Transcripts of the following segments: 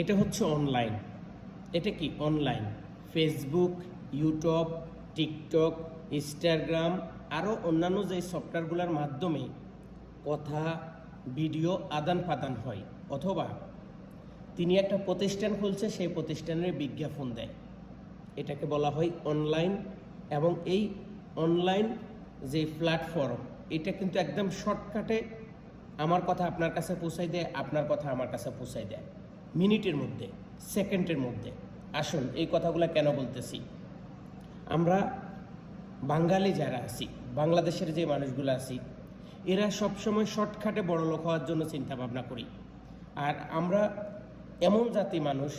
এটা হচ্ছে অনলাইন এটা কি? Online Facebook YouTube TikTok Instagram আরও অন্যান্য যে সফটওয়্যারগুলোর মাধ্যমে কথা ভিডিও আদান প্রদান হয়। অথবা তিনি একটা প্রতিষ্ঠান খুলছে, সেই প্রতিষ্ঠানের বিজ্ঞাপন দেয়। এটাকে বলা হয় অনলাইন এবং এই অনলাইন যে প্ল্যাটফর্ম এটা কিন্তু একদম শর্টকাটে আমার কথা আপনার কাছে পৌঁছাই দেয়, আপনার কথা আমার কাছে পৌঁছাই দেয়। মিনিটের মধ্যে, সেকেন্ডের মধ্যে। আসুন, এই কথাগুলো কেন বলতেছি? আমরা বাঙালি যারা আছি, বাংলাদেশের যে মানুষগুলো আছি, এরা সবসময় শর্টকাটে বড় লোক হওয়ার জন্য চিন্তা ভাবনা করি। আর আমরা এমন জাতি মানুষ,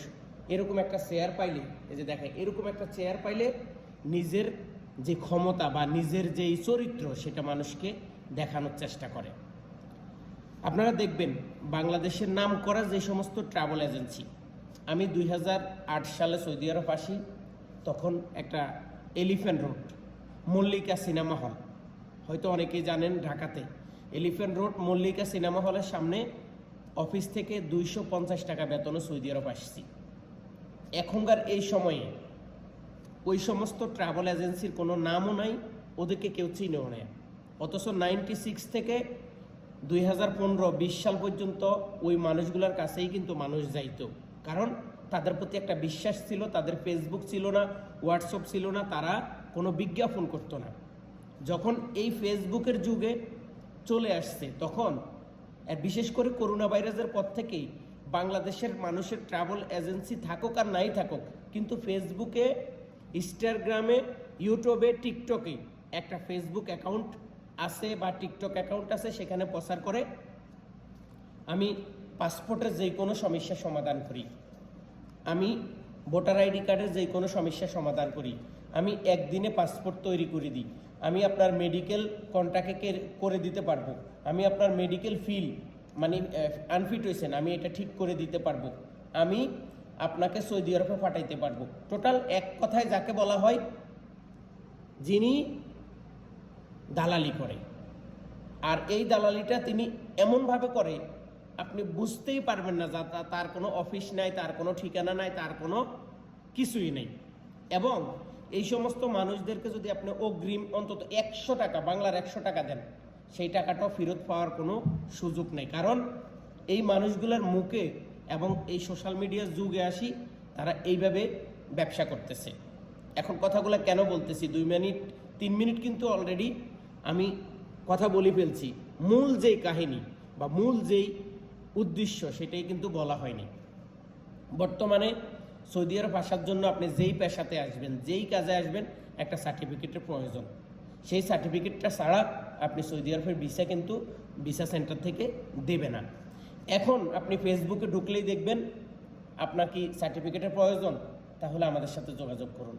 এরকম একটা চেয়ার পাইলে, এই যে দেখেন, এরকম একটা চেয়ার পাইলে নিজের যে ক্ষমতা বা নিজের যেই চরিত্র, সেটা মানুষকে দেখানোর চেষ্টা করে। আপনারা দেখবেন বাংলাদেশের নাম করা যে সমস্ত ট্রাভেল এজেন্সি আমি দুই হাজার আট সালে সৌদি আরব আসি, তখন একটা elephant road Mallika cinema hall হয়তো অনেকেই জানেন ঢাকাতে। এলিফ্যান্ট রোড মল্লিকা সিনেমা হলের সামনে অফিস থেকে দুইশো পঞ্চাশ টাকা বেতনে সৌদি আরব আসছি। এখনকার এই সময়ে ওই সমস্ত ট্রাভেল এজেন্সির কোনো নামও নাই, ওদেরকে কেউ চিনেও নেয় অথচ নাইনটি সিক্স থেকে দুই হাজার পনেরো, বিশ সাল পর্যন্ত ওই মানুষগুলোর কাছেই কিন্তু মানুষ যাইতো। কারণ তাদের প্রতি একটা বিশ্বাস ছিল, তাদের ফেসবুক ছিল না হোয়াটসঅ্যাপ ছিল না, তারা কোনো বিজ্ঞাপন করতো না। যখন এই ফেসবুকের যুগে চলে আসছে, তখন বিশেষ করে করোনা ভাইরাসের পর থেকেই বাংলাদেশের মানুষের ট্রাভেল এজেন্সি থাকুক আর নাই থাকুক, কিন্তু ফেসবুকে ইনস্টাগ্রামে ইউটিউবে টিকটকে একটা ফেসবুক অ্যাকাউন্ট আছে বা টিকটক অ্যাকাউন্ট আছে, সেখানে প্রচার করে। আমি পাসপোর্টের যে কোনো সমস্যার সমাধান করি। আমি ভোটার আইডি কার্ডের যে কোনো সমস্যার সমাধান করি। আমি একদিনে পাসপোর্ট তৈরি করে দিই। আমি আপনার মেডিকেল কন্ট্যাক্টে করে দিতে পারব। আমি আপনার মেডিকেল ফিল মানে আনফিট হয়েছেন, আমি এটা ঠিক করে দিতে পারব। আমি আপনাকে সৌদি আরবে পাঠাইতে পারব। টোটাল এক কথায় যাকে বলা হয়, যিনি দালালি করে। আর এই দালালিটা তিনি এমনভাবে করে, আপনি বুঝতেই পারবেন না যা তার কোনো অফিস নাই, তার কোনো ঠিকানা নাই, তার কোনো কিছুই নেই। এবং এই সমস্ত মানুষদেরকে যদি আপনি অগ্রিম অন্তত একশো টাকা, বাংলার একশো টাকা দেন, সেই টাকাটাও ফেরত পাওয়ার কোনো সুযোগ নেই। কারণ এই মানুষগুলোর মুখে এবং এই সোশ্যাল মিডিয়ার যুগে আসি, তারা এইভাবে ব্যবসা করতেছে। এখন কথাগুলো কেন বলতেছি? দুই মিনিট, তিন মিনিট কিন্তু অলরেডি আমি কথা বলে ফেলছি। মূল যেই কাহিনী বা মূল যেই উদ্দেশ্য সেটাই কিন্তু বলা হয়নি। বর্তমানে সৌদি আরব আসার জন্য আপনি যেই পেশাতে আসবেন, যেই কাজে আসবেন, একটা সার্টিফিকেটের প্রয়োজন। সেই সার্টিফিকেটটা ছাড়া আপনি সৌদি আরবের ভিসা কিন্তু ভিসা সেন্টার থেকে দেবে না। এখন আপনি ফেসবুকে ঢুকলেই দেখবেন, আপনার কি সার্টিফিকেটের প্রয়োজন? তাহলে আমাদের সাথে যোগাযোগ করুন।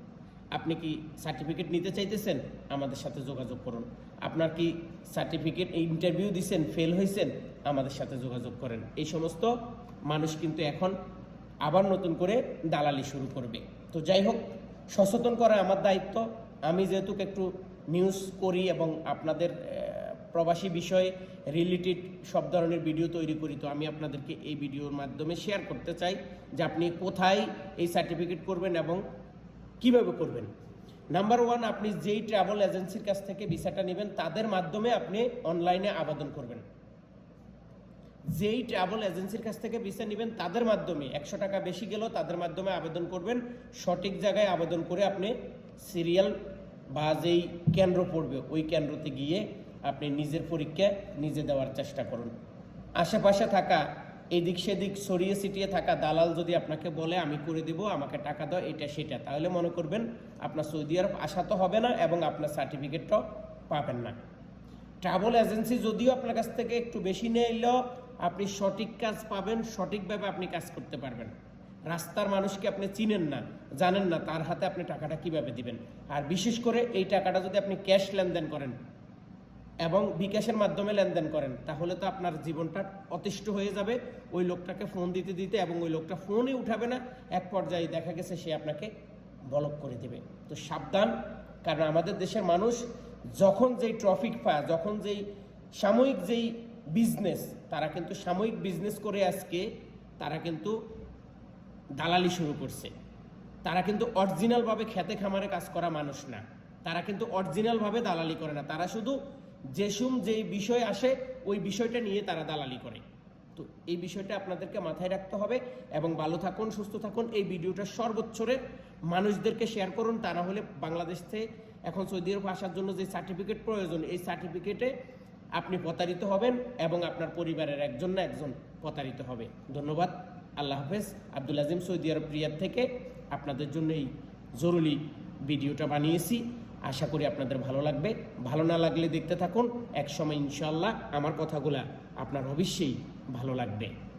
আপনি কি সার্টিফিকেট নিতে চাইতেছেন? আমাদের সাথে যোগাযোগ করুন। আপনার কি সার্টিফিকেট ইন্টারভিউ দিছেন ফেল হয়েছেন আমাদের সাথে যোগাযোগ করেন। এই সমস্ত মানুষ কিন্তু এখন আবার নতুন করে দালালি শুরু করবে। তো যাই হোক, সচেতন করা আমার দায়িত্ব। আমি যেহেতু একটু নিউজ করি এবং আপনাদের প্রবাসী বিষয়ে রিলেটেড সব ধরনের ভিডিও তৈরি করি, তো আমি আপনাদেরকে এই ভিডিওর মাধ্যমে শেয়ার করতে চাই যে আপনি কোথায় এই সার্টিফিকেট করবেন এবং কীভাবে করবেন? নাম্বার ওয়ান আপনি যেই ট্রাভেল এজেন্সির কাছ থেকে ভিসাটা নেবেন, তাদের মাধ্যমে আপনি অনলাইনে আবেদন করবেন। যেই ট্রাভেল এজেন্সির কাছ থেকে ভিসা নেবেন, তাদের মাধ্যমে, একশো টাকা বেশি গেলেও তাদের মাধ্যমে আবেদন করবেন। সঠিক জায়গায় আবেদন করে আপনি সিরিয়াল বা যেই কেন্দ্র পড়বে, ওই কেন্দ্রতে গিয়ে আপনি নিজের পরীক্ষা নিজে দেওয়ার চেষ্টা করুন। আশেপাশে থাকা এদিক সেদিক, ছড়িয়ে ছিটিয়ে থাকা দালাল যদি আপনাকে বলে, আমি করে দেব, আমাকে টাকা দাও, এটা সেটা। তাহলে মনে করবেন, আপনার সৌদি আরব আসা তো হবে না এবং আপনার সার্টিফিকেটটাও পাবেন না। ট্রাভেল এজেন্সি যদিও আপনার কাছ থেকে একটু বেশি নিলেও আপনি সঠিক কাজ পাবেন, সঠিকভাবে আপনি কাজ করতে পারবেন। রাস্তার মানুষকে আপনি চিনেন না, জানেন না তার হাতে আপনি টাকাটা কীভাবে দিবেন। আর বিশেষ করে এই টাকাটা যদি আপনি ক্যাশ লেনদেন করেন এবং বিকাশের মাধ্যমে লেনদেন করেন, তাহলে তো আপনার জীবনটা অতিষ্ঠ হয়ে যাবে। ওই লোকটাকে ফোন দিতে দিতে এবং ওই লোকটা ফোনই উঠাবে না, এক পর্যায়ে দেখা গেছে সে আপনাকে বলক করে দেবে। তো সাবধান, কারণ আমাদের দেশের মানুষ যখন যেই ট্রফিক পায়, যখন যেই সাময়িক যেই বিজনেস তারা কিন্তু সাময়িক বিজনেস করে আজকে, তারা কিন্তু দালালি শুরু করছে। তারা কিন্তু অরিজিনালভাবে খেতে খামারে কাজ করা মানুষ না। তারা কিন্তু অরিজিনালভাবে দালালি করে না। তারা শুধু যেসুম যে বিষয় আসে, ওই বিষয়টা নিয়ে তারা দালালি করে। তো এই বিষয়টা আপনাদেরকে মাথায় রাখতে হবে এবং ভালো থাকুন, সুস্থ থাকুন। এই ভিডিওটা সর্বোচ্চরে মানুষদেরকে শেয়ার করুন। তা না হলে বাংলাদেশ থেকে এখন সৌদি আরব আসার জন্য যে সার্টিফিকেট প্রয়োজন, এই সার্টিফিকেটে আপনি প্রতারিত হবেন এবং আপনার পরিবারের একজন না একজন প্রতারিত হবে। ধন্যবাদ। আল্লাহ হাফেজ। Abdul Azim Saudi Arab Riyadh থেকে আপনাদের জন্য এই জরুরি ভিডিওটা বানিয়েছি। আশা করি আপনাদের ভালো লাগবে। ভালো না লাগলে দেখতে থাকুন। একসময় ইনশাল্লাহ আমার কথাগুলা আপনার অবশ্যই ভালো লাগবে।